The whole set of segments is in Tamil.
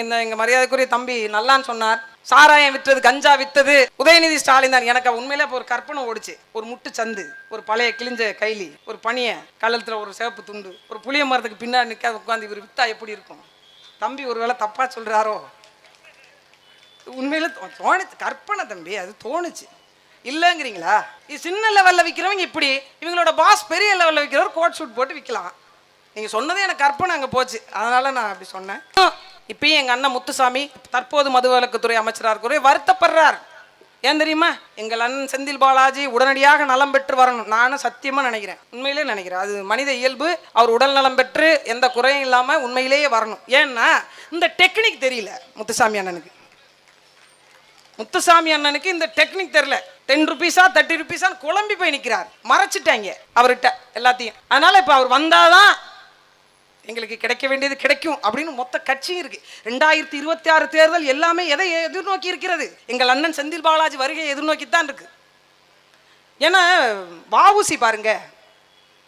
இந்த எங்கள் மரியாதைக்குரிய தம்பி நல்லான்னு சொன்னார். சாராயம் விற்றது கஞ்சா விற்றது உதயநிதி ஸ்டாலின் தான். எனக்கு உண்மையிலே இப்போ ஒரு கற்பனை ஓடுச்சு. ஒரு முட்டு சந்து ஒரு பழைய கிழிஞ்ச கைலி ஒரு பனிய கழுத்தில் ஒரு சிவப்பு துண்டு ஒரு புளிய மரத்துக்கு பின்னாடி நிற்காத உட்காந்து இவர் வித்தா எப்படி இருக்கும்? தம்பி ஒருவேளை தப்பாக சொல்கிறாரோ உண்மையில தோணுச்சு. கற்பனை தம்பி அது தோணுச்சு. இல்லைங்கிறீங்களா? இது சின்ன லெவலில் விற்கிறவங்க இப்படி. இவங்களோட பாஸ் பெரிய லெவலில் விற்கிறவர் கோட் ஷூட் போட்டு விற்கலாம் நீங்கள் சொன்னதே எனக்கு கற்பனை அங்கே போச்சு. அதனால நான் அப்படி சொன்னேன். இப்பயும் எங்கள் அண்ணன் முத்துசாமி தற்போது மதுவிலக்குத்துறை அமைச்சராக இருக்கிற வருத்தப்படுறார். ஏன் தெரியுமா? எங்கள் அண்ணன் செந்தில் பாலாஜி உடனடியாக நலம் பெற்று வரணும். நானும் சத்தியமாக நினைக்கிறேன். உண்மையிலே நினைக்கிறேன். அது மனித இயல்பு. அவர் உடல் நலம் பெற்று எந்த குறையும் இல்லாமல் உண்மையிலேயே வரணும். ஏன்னா இந்த டெக்னிக் தெரியல முத்துசாமி அண்ணனுக்கு. முத்துசாமி அண்ணனுக்கு இந்த டெக்னிக் தெரியல. டென் ருபீஸா தேர்ட்டி ருபீஸான்னு குழம்பி போய் நிற்கிறார் மறைச்சிட்டாங்க அவர்கிட்ட எல்லாத்தையும். அதனால இப்போ அவர் வந்தாதான் எங்களுக்கு கிடைக்க வேண்டியது கிடைக்கும் அப்படின்னு மொத்த கட்சியும் இருக்கு. ரெண்டாயிரத்தி இருபத்தி ஆறு தேர்தல் எல்லாமே எதை எதிர்நோக்கி இருக்கிறது? எங்கள் அண்ணன் செந்தில் பாலாஜி வருகை எதிர்நோக்கி தான் இருக்கு. ஏன்னா வாவுசி பாருங்க.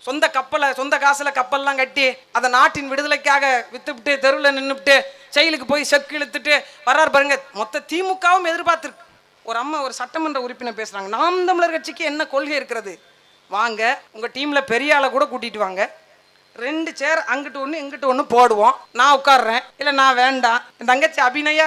சொந்த கப்பலை சொந்த காசுல கப்பல்லாம் கட்டி அதை நாட்டின் விடுதலைக்காக வித்துவிட்டு தெருவில் நின்றுவிட்டு செயலுக்கு போய் செக்கு இழுத்துட்டு வர்றார் பாருங்க. மொத்த திமுகவும் எதிர்பார்த்துருக்கு. ஒரு அம்மா ஒரு சட்டமன்ற உறுப்பினர் பேசுறாங்க. நாம் தமிழர் கட்சிக்கு என்ன கொள்கை இருக்கிறது? வாங்க உங்க டீம்ல பெரிய ஆளை கூட கூட்டிட்டு வாங்க. ரெண்டு சேர் அங்கிட்டு ஒன்று இங்கிட்டு ஒன்று போடுவோம். நான் உட்காடுறேன் இல்லை நான் வேண்டாம். என் தங்கச்சி அபிநயா?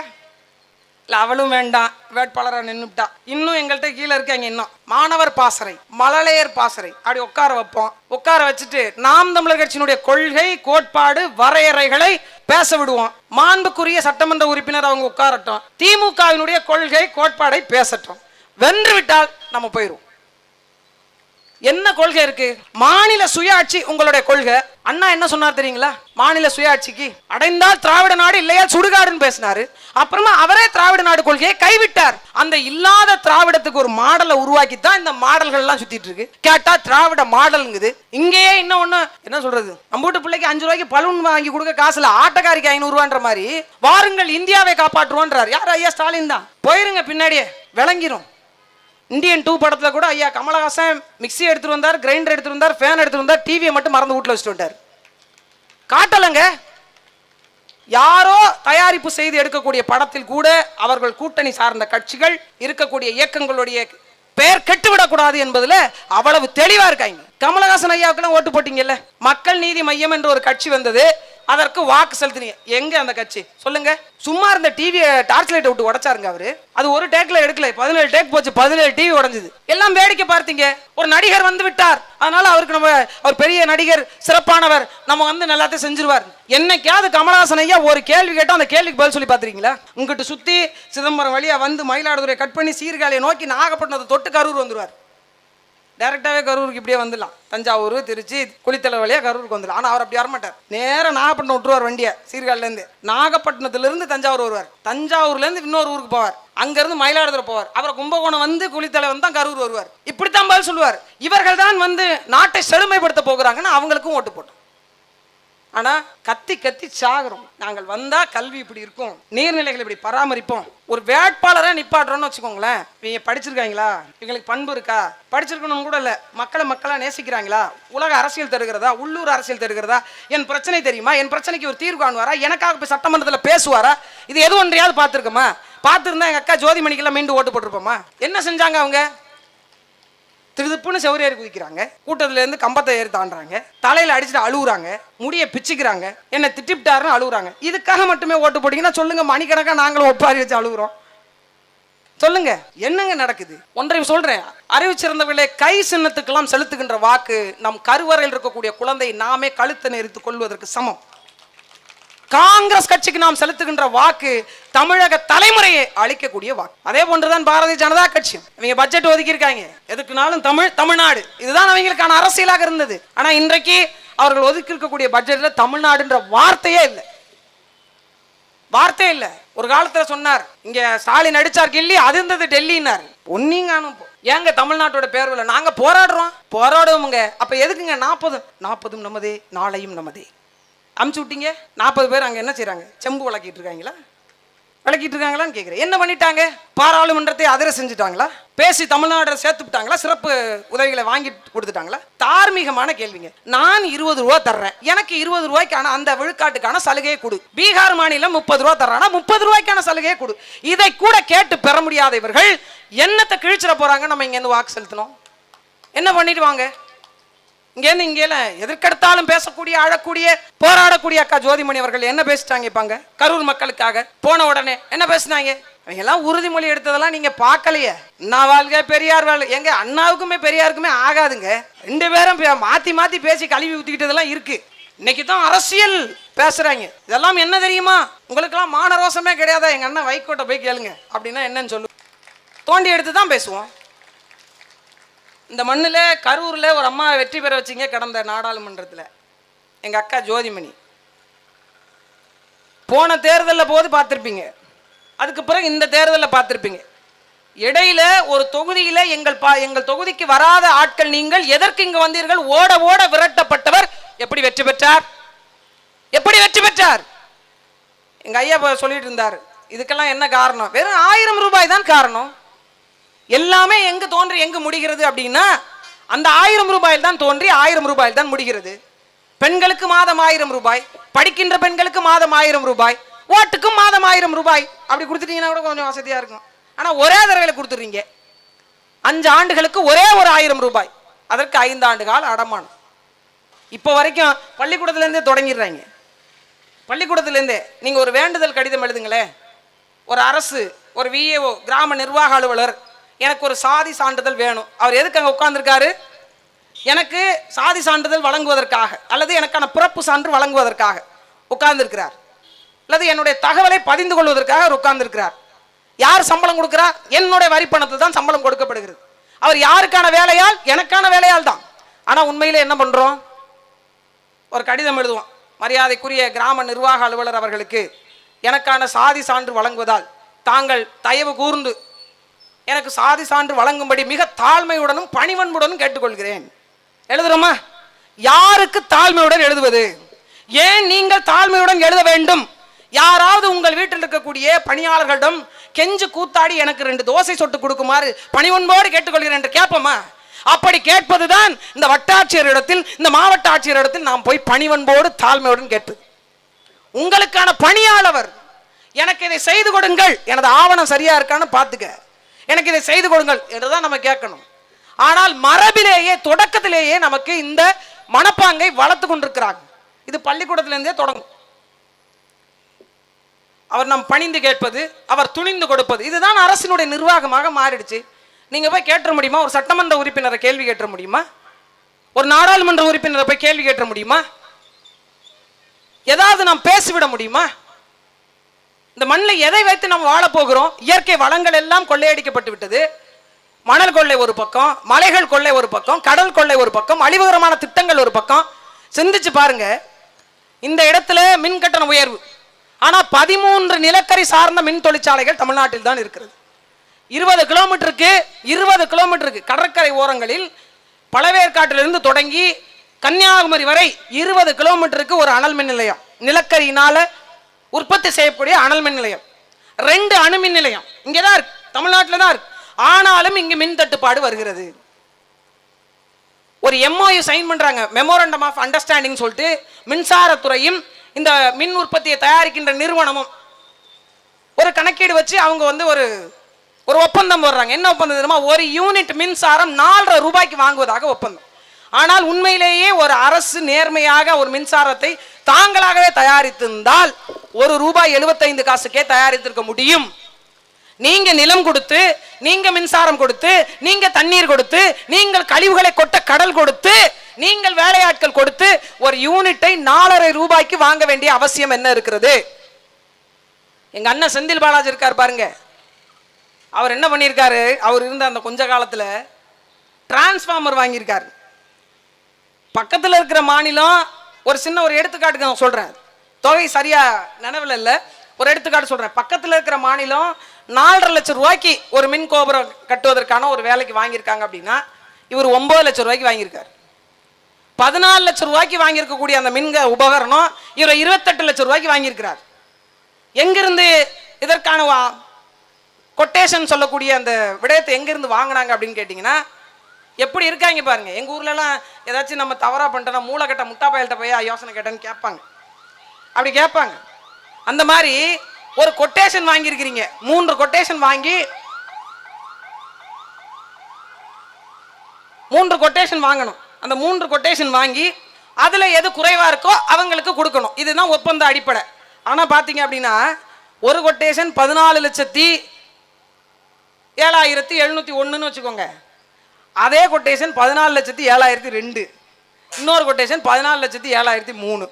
இல்லை அவளும் வேண்டாம். வேட்பாளராக நின்றுட்டா இன்னும் எங்கள்கிட்ட கீழே இருக்காங்க இன்னும். மாணவர் பாசறை மழலையர் பாசறை. அப்படி உட்கார வைப்போம். உட்கார வச்சுட்டு நாம் தமிழர் கட்சியினுடைய கொள்கை கோட்பாடு வரையறைகளை பேச விடுவோம். மாண்புக்குரிய சட்டமன்ற உறுப்பினர் அவங்க உட்காரட்டும். திமுகவினுடைய கொள்கை கோட்பாடை பேசட்டும். வென்று விட்டால் நம்ம போயிடுவோம் என்ன கொள்கை இருக்கு? மாநில சுயாட்சி உங்களுடைய கொள்கை. அண்ணா என்ன சொன்னார் தெரியுங்களா? மாநில சுயாட்சிக்கு அடைந்தால் திராவிட நாடு இல்லையா? சுடுகாடுன்னு பேசினாரு. அப்புறமா அவரே திராவிட நாடு கொள்கையை கைவிட்டார். அந்த இல்லாத திராவிடத்துக்கு ஒரு மாடலை உருவாக்கி தான் இந்த மாடல்கள் எல்லாம் சுத்திட்டு இருக்கு. கேட்டா திராவிட மாடலுங்குது. இங்கேயே இன்னும் ஒண்ணு என்ன சொல்றது? நம்ம வீட்டு பிள்ளைக்கு அஞ்சு ரூபாய்க்கு பலூன் வாங்கி கொடுக்க காசுல ஆட்டக்காரிக்கு ஐநூறு ரூபான்ற மாதிரி வாருங்கள் இந்தியாவை காப்பாற்றுவோன்றார். யார் ஐயா? ஸ்டாலின் தான். போயிருங்க பின்னாடியே விளங்கிரும். இந்தியன் டூ படத்தில் கூட ஐயா கமலஹாசன் மிக்ஸி எடுத்துட்டு வந்தார் கிரைண்டர் எடுத்துட்டு வந்தார் ஃபேன் எடுத்துட்டு வந்தார் டிவியை மட்டும் மறந்து வீட்டில் வச்சுட்டு வந்தார் காட்டலைங்க. யாரோ தயாரிப்பு செய்து எடுக்கக்கூடிய படத்தில் கூட அவர்கள் கூட்டணி சார்ந்த கட்சிகள் இருக்கக்கூடிய இயக்கங்களுடைய பெயர் கெட்டுவிடக்கூடாது என்பதில் அவ்வளவு தெளிவாக இருக்காங்க. கமலஹாசன் ஐயாவுக்குலாம் ஓட்டு போட்டீங்கல்ல? மக்கள் நீதி மையம் என்ற ஒரு கட்சி வந்தது. அதற்கு வாக்கு செலுத்தினீங்க. எங்க அந்த கட்சி? சொல்லுங்க. சும்மா இருந்த டிவியை டார்ச் லைட்டை விட்டு உடைச்சாருங்க அவரு. அது ஒரு டேக்ல எடுக்கல. பதினேழு டேக் போச்சு. பதினேழு டிவி உடஞ்சது. எல்லாம் வேடிக்கை பார்த்தீங்க. ஒரு நடிகர் வந்து விட்டார். அதனால அவருக்கு நம்ம அவர் பெரிய நடிகர் சிறப்பானவர் நம்ம வந்து எல்லாத்தையும் செஞ்சிருவார். என்னைக்காவது கமலஹாசன் ஐயா ஒரு கேள்வி கேட்டால் அந்த கேள்விக்கு பதில் சொல்லி பார்த்துருக்கீங்களா? உங்ககிட்ட சுத்தி சிதம்பரம் வழியா வந்து மயிலாடுதுறை கட் பண்ணி சீர்காழியை நோக்கி நாகப்பட்டினத்தை தொட்டு கரூர் வந்துருவார். டேரெக்டாகவே கரூருக்கு இப்படியே வந்துடலாம். தஞ்சாவூர் திருச்சி குளித்தலை வழியாக கரூருக்கு வந்துடலாம். ஆனால் அவர் அப்படி வரமாட்டார். நேராக நாகப்பட்டினம் விட்டுருவார் வண்டியை சீர்காழிலேருந்து நாகப்பட்டினத்துலேருந்து தஞ்சாவூர் வருவார். தஞ்சாவூர்லேருந்து இன்னொரு ஊருக்கு போவார். அங்கேருந்து மயிலாடுதுறை போவார். அப்புறம் கும்பகோணம் வந்து குளித்தலை வந்து தான் கரூர் வருவார். இப்படித்தான் பதில் சொல்லுவார். இவர்கள் தான் வந்து நாட்டை செழுமைப்படுத்த போகிறாங்கன்னு அவங்களுக்கும் ஓட்டு போட்டோம். ஆனால் கத்தி கத்தி சாகிறோம் நாங்கள் வந்தால் கல்வி இப்படி இருக்கும் நீர்நிலைகள் இப்படி பராமரிப்போம். ஒரு வேட்பாளரை நிப்பாட்டுறோம்னு வச்சுக்கோங்களேன். இவங்க படிச்சிருக்காங்களா? இவங்களுக்கு பண்பு இருக்கா? படிச்சிருக்கணும்னு கூட இல்லை. மக்களை மக்களாக நேசிக்கிறாங்களா? உலக அரசியல் தருகிறதா? உள்ளூர் அரசியல் தருகிறதா? என் பிரச்சனை தெரியுமா? என் பிரச்சனைக்கு ஒரு தீர்வு காணுவாரா? எனக்காக போய் சட்டமன்றத்தில் பேசுவாரா? இது எது ஒன்றையாவது பார்த்துருக்கோமா? பார்த்துருந்தா எங்கள் அக்கா ஜோதிமணிக்கெல்லாம் மீண்டும் ஓட்டு போட்டிருப்போமா? என்ன செஞ்சாங்க அவங்க? திருதுப்புன்னு செவரேறி குதிக்கிறாங்க. கூட்டத்துல இருந்து கம்பத்தை ஏறி தாண்டுறாங்க. தலையில அடிச்சுட்டு அழுகுறாங்க முடிய பிச்சுக்கிறாங்க. என்ன திட்டிப்டாருன்னு அழுகுறாங்க இதுக்காக மட்டுமே ஓட்டு போட்டீங்கன்னா சொல்லுங்க மணிக்கணக்கா நாங்களும் ஒப்பாரி வச்சு அழுகுறோம். சொல்லுங்க என்னங்க நடக்குது? ஒன்றை சொல்றேன். அறிவிச்சிருந்தவர்களே கை சின்னத்துக்கெல்லாம் செலுத்துகின்ற வாக்கு நம் கருவறையில் இருக்கக்கூடிய குழந்தை நாமே கழுத்தை நெறித்து கொள்வதற்கு சமம். காங்கிரஸ் கட்சிக்கு நாம் செலுத்துகின்ற வாக்கு தமிழக தலைமுறையை அழிக்கக்கூடிய வாக்கு. அதே போன்றுதான் பாரதிய ஜனதா கட்சி இவங்க பட்ஜெட் ஒதுக்கி இருக்காங்க எதுக்குனாலும் தமிழ் தமிழ்நாடு. இதுதான் அவங்களுக்கான அரசியலாக இருந்தது. ஆனா இன்றைக்கு அவர்கள் ஒதுக்கி இருக்கக்கூடிய பட்ஜெட்ல தமிழ்நாடுன்ற வார்த்தையே இல்லை. வார்த்தை இல்ல. ஒரு காலத்துல சொன்னார் இங்க ஸ்டாலின் அடிச்சார் கில்லி அது இருந்தது டெல்லின்னார். ஒன்னிங்கானும் ஏங்க தமிழ்நாட்டோட பேர்வில் நாங்க போராடுறோம். போராடுவோமுங்க. அப்ப எதுக்குங்க நாற்பது நாற்பதும் நமதே நாளையும் நமதே. அமுச்சு விட்டீங்க. நாற்பது பேர் அங்கே என்ன செய்கிறாங்க செம்பு விளக்கிட்டு இருக்காங்களா? விளக்கிட்டு இருக்காங்களான்னு கேட்குறேன் என்ன பண்ணிட்டாங்க? பாராளுமன்றத்தை அதிர செஞ்சுட்டாங்களா? பேசி தமிழ்நாடு சேர்த்து விட்டாங்களா? சிறப்பு உதவிகளை வாங்கி கொடுத்துட்டாங்களா? தார்மீகமான கேள்விங்க. நான் இருபது ரூபா தர்றேன். எனக்கு இருபது ரூபாய்க்கான அந்த விழுக்காட்டுக்கான சலுகையை கொடு. பீகார் மாநிலம் முப்பது ரூபா தர்றானா முப்பது ரூபாய்க்கான சலுகையை கொடு. இதை கூட கேட்டு பெற முடியாத இவர்கள் என்னத்தை கிழிச்சிட போறாங்க? நம்ம இங்கேருந்து வாக்கு செலுத்தணும். என்ன பண்ணிட்டு வாங்க? இங்கேருந்து இங்கேல எதற்கெடுத்தாலும் பேசக்கூடிய அழக்கூடிய போராடக்கூடிய அக்கா ஜோதிமணி அவர்கள் என்ன பேசிட்டாங்க இப்பாங்க கரூர் மக்களுக்காக. போன உடனே என்ன பேசினாங்க? எல்லாம் உறுதிமொழி எடுத்ததெல்லாம் நீங்க பார்க்கலையே. அண்ணா வாழ்க பெரியார் வாழ்க. எங்க அண்ணாவுக்குமே பெரியாருக்குமே ஆகாதுங்க. ரெண்டு பேரும் பே- மாத்தி மாத்தி பேசி கழுவி ஊத்திக்கிட்டதெல்லாம் இருக்கு. இன்னைக்கு தான் அரசியல் பேசுறாங்க. இதெல்லாம் என்ன தெரியுமா? உங்களுக்கெல்லாம் மானரோசமே கிடையாதா? எங்க அண்ணன் வைக்கோட்டை போய் கேளுங்க. அப்படின்னா என்னன்னு சொல்லு. தோண்டி எடுத்து தான் பேசுவோம். இந்த மண்ணில் கரூரில் ஒரு அம்மா வெற்றி பெற வச்சிங்க கடந்த நாடாளுமன்றத்தில். எங்கள் அக்கா ஜோதிமணி. போன தேர்தலில் போது பார்த்துருப்பீங்க. அதுக்கு பிறகு இந்த தேர்தலில் பார்த்துருப்பீங்க. இடையில ஒரு தொகுதியில் எங்கள் பா எங்கள் தொகுதிக்கு வராத ஆட்கள் நீங்கள் எதற்கு இங்கே வந்தீர்கள்? ஓட ஓட விரட்டப்பட்டவர் எப்படி வெற்றி பெற்றார்? எப்படி வெற்றி பெற்றார்? எங்கள் ஐயா சொல்லிட்டு இருந்தார். இதுக்கெல்லாம் என்ன காரணம்? வெறும் ஆயிரம் ரூபாய் தான் காரணம். எல்லாமே எங்க தோன்றி எங்க முடிகிறது அப்படின்னா அந்த ஆயிரம் ரூபாயில் தான் தோன்றி ஆயிரம் ரூபாயில் தான் முடிகிறது. பெண்களுக்கு மாதம் ஆயிரம் ரூபாய் படிக்கின்ற பெண்களுக்கு மாதம் ஆயிரம் ரூபாய் ஓட்டுக்கும் மாதம் ஆயிரம் ரூபாய். அப்படி கொடுத்துட்டீங்கன்னா கூட கொஞ்சம் வசதியா இருக்கும். ஆனா ஒரே தடவையில் கொடுத்துறீங்க அஞ்சு ஆண்டுகளுக்கு ஒரே ஒரு ஆயிரம் ரூபாய். அதற்கு ஐந்து ஆண்டு கால அடமானம். இப்போ வரைக்கும் பள்ளிக்கூடத்துலேருந்தே தொடங்கிடுறாங்க. பள்ளிக்கூடத்துலேருந்தே நீங்கள் ஒரு வேண்டுதல் கடிதம் எழுதுங்களேன். ஒரு அரசு ஒரு விஏஓ கிராம நிர்வாக அலுவலர் எனக்கு ஒரு சாதி சான்றிதழ் வேணும். அவர் எதுக்கு அங்கே உட்காந்துருக்காரு எனக்கு சாதி சான்றிதழ் வழங்குவதற்காக அல்லது எனக்கான பிறப்பு சான்று வழங்குவதற்காக உட்கார்ந்துருக்கிறார். அல்லது என்னுடைய தகவலை பதிந்து கொள்வதற்காக அவர் உட்கார்ந்துருக்கிறார். யார் சம்பளம் கொடுக்குறா? என்னுடைய வரிப்பணத்தில் தான் சம்பளம் கொடுக்கப்படுகிறது. அவர் யாருக்கான வேலையால்? எனக்கான வேலையால் தான். ஆனால் உண்மையில் என்ன பண்ணுறோம் ஒரு கடிதம் எழுதுவோம். மரியாதைக்குரிய கிராம நிர்வாக அலுவலர் அவர்களுக்கு எனக்கான சாதி சான்று வழங்குவதால் தாங்கள் தயவு கூர்ந்து எனக்கு சாதி சான்று வழங்கும்படி மிக தாழ்மையுடனும் பணிவன்புடனும் கேட்டுக்கொள்கிறேன். எழுதுறோமா? யாருக்கு தாழ்மையுடன் எழுதுவது? ஏன் நீங்கள் தாழ்மையுடன் எழுத வேண்டும்? யாராவது உங்கள் வீட்டில் இருக்கக்கூடிய பணியாளர்களிடம் கெஞ்சு கூத்தாடி எனக்கு ரெண்டு தோசை சொட்டு கொடுக்குமாறு பணிவன்போடு கேட்டுக்கொள்கிறேன் என்று கேட்போமா? அப்படி கேட்பதுதான் இந்த வட்டாட்சியரிடத்தில் இந்த மாவட்ட ஆட்சியரிடத்தில் நாம் போய் பணிவன்போடு தாழ்மையுடன் கேட்பது. உங்களுக்கான பணியாளவர் எனக்கு இதை செய்து கொடுங்கள். எனது ஆவணம் சரியா இருக்கான்னு பார்த்துக்க. எனக்கு இதை செய்து கொடுங்கள் என்றுதான் நம்ம கேட்கணும். ஆனால் மரபிலேயே தொடக்கத்திலேயே நமக்கு இந்த மனப்பாங்கை வளர்த்து கொண்டிருக்கிறாங்க இது பள்ளிக்கூடத்திலேருந்தே தொடங்கும். அவர் நாம் பணிந்து கேட்பது அவர் துணிந்து கொடுப்பது இதுதான் அரசினுடைய நிர்வாகமாக மாறிடுச்சு. நீங்க போய் கேட்ட முடியுமா? ஒரு சட்டமன்ற உறுப்பினரை கேள்வி கேட்ட முடியுமா? ஒரு நாடாளுமன்ற உறுப்பினரை போய் கேள்வி கேட்ட முடியுமா? ஏதாவது நாம் பேசிவிட முடியுமா? இந்த மண்ணில் எதை வைத்து நாம் வாழப் போகிறோம்? இயற்கை வளங்கள் எல்லாம் கொள்ளையடிக்கப்பட்டு விட்டது. மணல் கொள்ளை ஒரு பக்கம் மலைகள் கொள்ளை ஒரு பக்கம் கடல் கொள்ளை ஒரு பக்கம் அழிவுகரமான திட்டங்கள் ஒரு பக்கம். சிந்திச்சு பாருங்க. இந்த இடத்துல மின் கட்டண உயர்வு. ஆனால் பதிமூன்று நிலக்கரி சார்ந்த மின் தொழிற்சாலைகள் தமிழ்நாட்டில் தான் இருக்கிறது. இருபது கிலோமீட்டருக்கு இருபது கிலோமீட்டருக்கு கடற்கரை ஓரங்களில் பழவேற்காட்டிலிருந்து தொடங்கி கன்னியாகுமரி வரை இருபது கிலோமீட்டருக்கு ஒரு அனல் மின் நிலையம். நிலக்கரியினால உற்பத்தி செய்யக்கூடிய அனல் மின் நிலையம். ரெண்டு அணு மின் நிலையம். இங்கே தான் இருக்கு. தமிழ்நாட்டில் தான் இருக்கு. ஆனாலும் இங்கு மின் தட்டுப்பாடு வருகிறது. ஒரு எம்ஓயு சைன் பண்ணுறாங்க மெமோரண்டம் ஆஃப் அண்டர்ஸ்டாண்டிங் சொல்லிட்டு மின்சாரத்துறையும் இந்த மின் உற்பத்தியை தயாரிக்கின்ற நிறுவனமும் ஒரு கணக்கீடு வச்சு அவங்க வந்து ஒரு ஒரு ஒப்பந்தம் போடுறாங்க. என்ன ஒப்பந்தம் தெரியுமா? ஒரு யூனிட் மின்சாரம் நாலரை ரூபாய்க்கு வாங்குவதாக ஒப்பந்தம். ஆனால் உண்மையிலேயே ஒரு அரசு நேர்மையாக ஒரு மின்சாரத்தை தாங்களாகவே தயாரித்திருந்தால் ஒரு ரூபாய் எழுபத்தைந்து காசுக்கே தயாரித்திருக்க முடியும். நீங்க நிலம் கொடுத்து நீங்க மின்சாரம் கொடுத்து நீங்க தண்ணீர் கொடுத்து நீங்கள் கழிவுகளை கொட்ட கடல் கொடுத்து நீங்கள் வேலையாட்கள் கொடுத்து ஒரு யூனிட்டை நாலரை ரூபாய்க்கு வாங்க வேண்டிய அவசியம் என்ன இருக்கிறது? எங்க அண்ணன் செந்தில் பாலாஜி இருக்கார் பாருங்க. அவர் என்ன பண்ணியிருக்காரு? அவர் இருந்த அந்த கொஞ்ச காலத்தில் டிரான்ஸ்ஃபார்மர் வாங்கியிருக்காரு. பக்கத்தில் இருக்கிற மாநிலம் ஒரு சின்ன ஒரு எடுத்துக்காட்டுக்கு நான் சொல்கிறேன் தொகை சரியாக நினைவில் இல்லை. ஒரு எடுத்துக்காட்டு சொல்கிறேன் பக்கத்தில் இருக்கிற மாநிலம் நாலரை லட்சம் ரூபாய்க்கு ஒரு மின் கோபுரம் கட்டுவதற்கான ஒரு வேலைக்கு வாங்கியிருக்காங்க அப்படின்னா இவர் ஒம்பது லட்சம் ரூபாய்க்கு வாங்கியிருக்காரு. பதினாலு லட்சம் ரூபாய்க்கு வாங்கியிருக்கக்கூடிய அந்த மின்க உபகரணம் இவர் இருபத்தெட்டு லட்சம் ரூபாய்க்கு வாங்கியிருக்கிறார். எங்கிருந்து இதற்கான கொட்டேஷன் சொல்லக்கூடிய அந்த விடயத்தை எங்கேருந்து வாங்கினாங்க அப்படின்னு கேட்டிங்கன்னா எப்படி இருக்காங்க பாருங்க. எங்கள் ஊர்லலாம் ஏதாச்சும் நம்ம தவறாக பண்ணிட்டோம்னா மூளைக்கட்ட முட்டா பயல்கிட்ட போய் யோசனை கேட்டேன்னு கேட்பாங்க. அப்படி கேட்பாங்க. அந்த மாதிரி ஒரு கொட்டேஷன் வாங்கியிருக்கிறீங்க. மூன்று கொட்டேஷன் வாங்கி மூன்று கொட்டேஷன் வாங்கணும். அந்த மூன்று கொட்டேஷன் வாங்கி அதில் எது குறைவாக இருக்கோ அவங்களுக்கு கொடுக்கணும். இதுதான் ஒப்பந்த அடிப்படை. ஆனால் பார்த்தீங்க அப்படின்னா ஒரு கொட்டேஷன் பதினாலு லட்சத்தி ஏழாயிரத்தி எழுநூற்றி ஒன்றுன்னு வச்சுக்கோங்க. அதே கொட்டேஷன் பதினாலு லட்சத்தி ஏழாயிரத்தி ரெண்டு. இன்னொரு கொட்டேஷன் பதினாலு லட்சத்தி ஏழாயிரத்தி மூணு.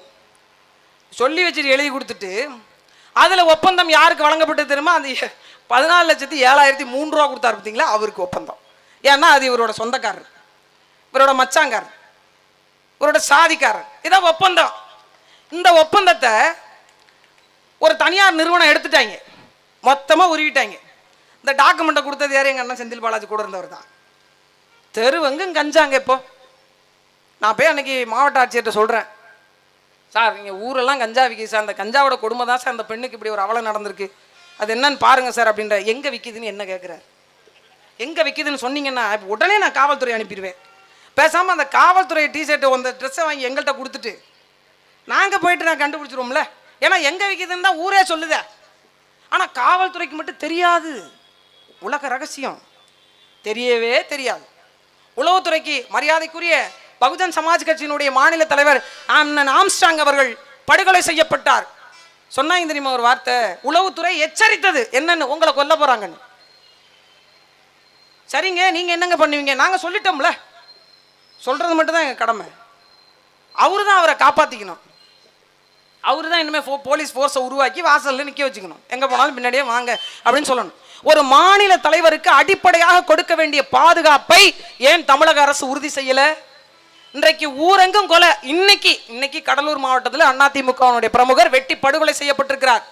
சொல்லி வச்சுட்டு எழுதி கொடுத்துட்டு அதில் ஒப்பந்தம் யாருக்கு வழங்கப்பட்டது தெரியுமா? அந்த பதினாலு லட்சத்தி ஏழாயிரத்தி மூணு ரூபா கொடுத்தாரு பார்த்தீங்களா? அவருக்கு ஒப்பந்தம். ஏன்னா அது இவரோட சொந்தக்காரர். இவரோட மச்சாங்காரர் இவரோட சாதிக்காரர். இதான் ஒப்பந்தம். இந்த ஒப்பந்தத்தை ஒரு தனியார் நிறுவனம் எடுத்துட்டாங்க. மொத்தமாக உருவிட்டாங்க. இந்த டாக்குமெண்ட்டை கொடுத்தது யார்? எங்கள் அண்ணன் செந்தில் பாலாஜி கூட இருந்தவர் தான். தெருவெங்கும் கஞ்சாங்க இப்போ. நான் போய் அன்னைக்கு மாவட்ட ஆட்சியர்கிட்ட சொல்கிறேன் சார் நீங்கள் ஊரெல்லாம் கஞ்சா விற்கிது சார். அந்த கஞ்சாவோட கொடுமை தான் சார். அந்த பெண்ணுக்கு இப்படி ஒரு அவலம் நடந்திருக்கு. அது என்னன்னு பாருங்கள் சார் அப்படின்ற எங்கே விற்கிதுன்னு என்ன கேட்குறாரு எங்கே விற்கிதுன்னு சொன்னீங்கன்னா உடனே நான் காவல்துறை அனுப்பிடுவேன். பேசாமல் அந்த காவல்துறை டிஷர்ட்டை அந்த ட்ரெஸ்ஸை வாங்கி எங்கள்கிட்ட கொடுத்துட்டு நாங்கள் போயிட்டு நான் கண்டுபிடிச்சிருவோம்ல. ஏன்னா எங்கே விற்கிதுன்னு தான் ஊரே சொல்லுதே. ஆனால் காவல்துறைக்கு மட்டும் தெரியாது. உலக ரகசியம். தெரியவே தெரியாது. உளவுத்துறைக்கு மரியாதைக்குரிய பகுஜன் சமாஜ் கட்சியினுடைய மாநில தலைவர் அண்ணன் ஆம்ஸ்டாங் அவர்கள் படுகொலை செய்யப்பட்டார். சொன்னாங்க தெரியுமா ஒரு வார்த்தை உளவுத்துறை எச்சரித்தது. என்னன்னு உங்களை கொல்ல போறாங்கன்னு. சரிங்க நீங்க என்னங்க பண்ணுவீங்க? நாங்க சொல்லிட்டோம்ல. சொல்றது மட்டும்தான் எங்க கடமை. அவரு தான் அவரை காப்பாத்திக்கணும். அவரு தான் இனிமேல் ஃபோ போலீஸ் ஃபோர்ஸை உருவாக்கி வாசல்ல நிற்க வச்சுக்கணும். எங்கே போனாலும் பின்னாடியே வாங்க அப்படின்னு சொல்லணும். ஒரு மாநில தலைவருக்கு அடிப்படையாக கொடுக்க வேண்டிய பாதுகாப்பை ஏன் தமிழக அரசு உறுதி செய்யல? இன்றைக்கு ஊரெங்கும் கொலை. இன்னைக்கு இன்னைக்கு கடலூர் மாவட்டத்தில் அதிமுகவினுடைய பிரமுகர் வெட்டி படுகொலை செய்யப்பட்டிருக்கிறார்.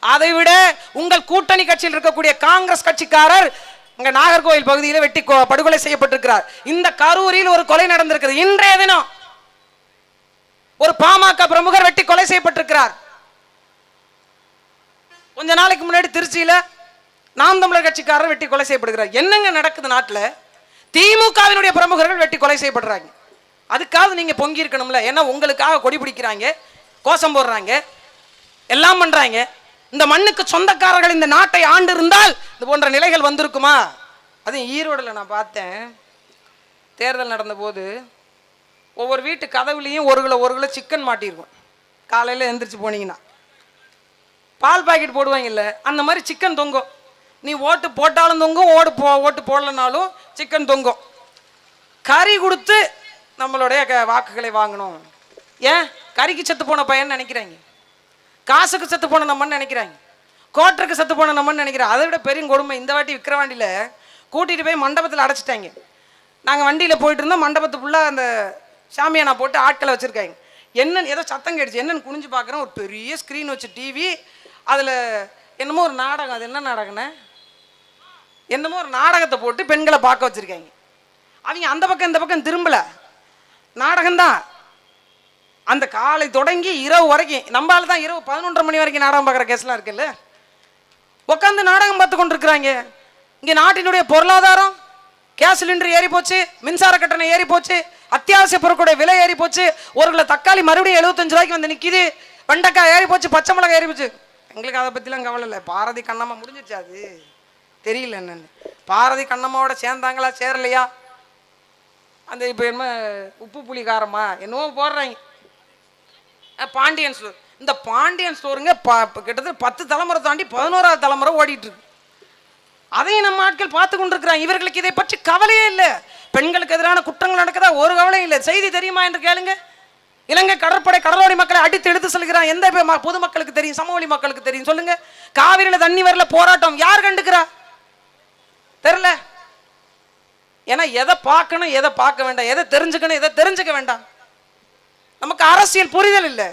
அதை விட உங்கள் கூட்டணி கட்சியில் இருக்கக்கூடிய காங்கிரஸ் கட்சிக்காரர் இங்க நாகர்கோவில் பகுதியில் வெட்டி கொ- படுகொலை செய்யப்பட்டிருக்கிறார். இந்த கரூரில் ஒரு கொலை நடந்திருக்கிறது. இன்றைய தினம் ஒரு பாமக பிரமுகர் வெட்டி கொலை செய்யப்பட்டிருக்கிறார். கொஞ்ச நாளைக்கு முன்னாடி திருச்சியில நாம் தமிழர் கட்சிக்காரர் வெட்டி கொலை செய்யப்படுகிறார். என்னங்க நடக்குது நாட்டில்? திமுகவினுடைய பிரமுகர்கள் வெட்டி கொலை செய்யப்படுறாங்க. அதுக்காவது நீங்க பொங்கி இருக்கணும்ல. ஏன்னா உங்களுக்காக கொடி பிடிக்கிறாங்க கோஷம் போடுறாங்க எல்லாம் பண்றாங்க. இந்த மண்ணுக்கு சொந்தக்காரர்கள் இந்த நாட்டை ஆண்டு இருந்தால் இது போன்ற நிலைகள் வந்திருக்குமா? அது ஈரோடுல நான் பார்த்தேன். தேர்தல் நடந்தபோது ஒவ்வொரு வீட்டு கதவுலையும் ஒரு கிலோ ஒரு கிலோ சிக்கன் மாட்டியிருக்கும் காலையில் எந்திரிச்சு போனீங்கன்னா. பால் பாக்கெட் போடுவாங்கல்ல அந்த மாதிரி சிக்கன் தொங்கும். நீ ஓட்டு போட்டாலும் தொங்கும் ஓடு போ ஓட்டு போடலனாலும் சிக்கன் தொங்கும். கறி கொடுத்து நம்மளுடைய க- வாக்குகளை வாங்கணும். ஏன்? கறிக்கு செத்து போன பையன் நினைக்கிறாங்க. காசுக்கு செத்து போன நம்மன்னு நினைக்கிறாங்க. கோட்டருக்கு செத்து போன நம்மன்னு நினைக்கிறேன் அதை விட பெரிய கொடுமை. இந்த வாட்டி விக்கிரவாண்டியில் கூட்டிகிட்டு போய் மண்டபத்தில் அடைச்சிட்டாங்க. நாங்கள் வண்டியில் போயிட்டு இருந்தோம். மண்டபத்து ஃபுல்லாக அந்த சாமியானா போட்டு ஆட்களை வச்சுருக்காங்க. என்னன்னு ஏதோ சத்தம் கேடுச்சு என்னன்னு குனிஞ்சு பார்க்குறேன். ஒரு பெரிய ஸ்க்ரீன் வச்சு டிவி அதில் என்னமோ ஒரு நாடகம். அது என்ன நாடகண்ணே என்னமோ ஒரு நாடகத்தை போட்டு பெண்களை பார்க்க வச்சுருக்காங்க. அவங்க அந்த பக்கம் இந்த பக்கம் திரும்பல. நாடகம்தான். அந்த காலை தொடங்கி இரவு வரைக்கும் நம்மளால தான் இரவு பதினொன்றரை மணி வரைக்கும் நாடகம் பார்க்குற கேஸ்லாம் இருக்குல்ல? உட்காந்து நாடகம் பார்த்து கொண்டிருக்கிறாங்க. இங்கே நாட்டினுடைய பொருளாதாரம் கேஸ் சிலிண்டர் ஏறி போச்சு மின்சார கட்டணம் ஏறி போச்சு அத்தியாவசிய பொருட்களுடைய விலை ஏறி போச்சு ஒரு கிலோ தக்காளி மறுபடியும் எழுபத்தஞ்சு ரூபாய்க்கு வந்து நிற்கிது வெண்டைக்காய் ஏறி போச்சு பச்சை மிளகாய் ஏறி போச்சு. எங்களுக்கு அதை பற்றிலாம் கவலை இல்லை. பாரதி கண்ணம்மா முடிஞ்சிருச்சு அது. தெரியல என்னென்னு. பாரதி கண்ணம்மாவோட சேர்ந்தாங்களா சேரலையா? அந்த இப்போ என்ன உப்பு புளிகாரமா? என்னவோ போடுறாங்க. பாண்டியன் ஸ்டோர். இந்த பாண்டியன் ஸ்டோருங்க ப கிட்டத்தட்ட பத்து தலைமுறை தாண்டி பதினோராவது தலைமுறை ஓடிட்டுருக்கு. அதையும் நம்ம ஆட்கள் பார்த்து கொண்டிருக்கிறாங்க. இவர்களுக்கு இதை பற்றி கவலையே இல்லை. பெண்களுக்கு எதிரான குற்றங்கள் நடக்குதா? ஒரு கவலையும் இல்லை. செய்தி தெரியுமா என்று கேளுங்க. இலங்கை கடற்படை கடலோடி மக்களை அடித்து எடுத்து செல்கிறான் எந்த பொதுமக்களுக்கு தெரியும்? சமவெளி மக்களுக்கு தெரியும். சொல்லுங்க. காவிரியில் தண்ணி வரல போராட்டம். யார் கண்டுக்கிறா? தெரில ஏன்னா எதை பார்க்கணும் எதை பார்க்க வேண்டாம் எதை தெரிஞ்சுக்கணும் எதை தெரிஞ்சுக்க வேண்டாம். நமக்கு அரசியல் புரிதல் இல்லை.